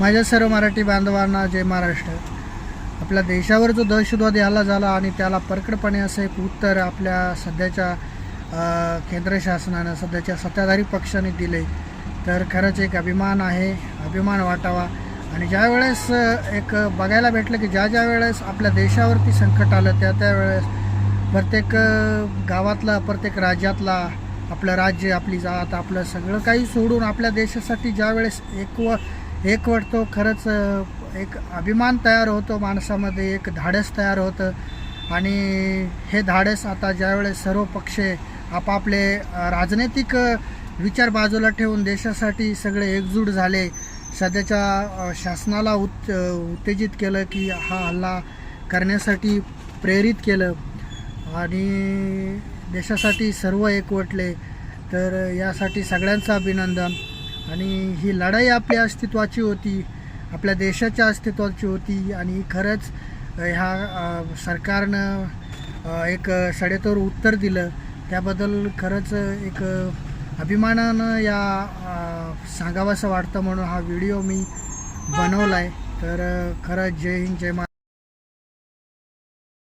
माझ्या सर्व मराठी बांधवांना जय महाराष्ट्र. आपल्या देशावर जो दहशतवादी हल्ला झाला आणि त्याला परकडपणे असं एक उत्तर आपल्या सध्याच्या केंद्र शासनानं सध्याच्या सत्ताधारी पक्षाने दिले तर खरंच एक अभिमान आहे अभिमान वाटावा. आणि ज्या वेळेस एक बघायला भेटलं की ज्या ज्या वेळेस आपल्या देशावरती संकट आलं त्या त्यावेळेस प्रत्येक गावातला प्रत्येक राज्यातला आपलं राज्य आपली जात आपलं सगळं काही सोडून आपल्या देशासाठी ज्या वेळेस एक व एक वाटतो खरंच एक अभिमान तयार होतो माणसामध्ये एक धाडस तयार होतं. आणि हे धाडस आता ज्यावेळेस सर्व पक्ष आपापले राजनैतिक विचार बाजूला ठेवून देशासाठी सगळे एकजूट झाले सध्याच्या शासनाला उत् उत्तेजित केलं की हा हल्ला करण्यासाठी प्रेरित केलं. आणि देशासाठी सर्व एकवटले. तर यासाठी सगळ्यांचं अभिनंदन. आणि ही लढाई आपल्या अस्तित्वाची होती आपल्या देशाच्या अस्तित्वाची होती आणि खरंच ह्या सरकारनं एक सडेतोड उत्तर दिलं. त्याबद्दल खरंच एक अभिमानानं या सांगावंसं वाटतं म्हणून हा व्हिडिओ मी बनवला आहे तर खरंच जय हिंद जय मा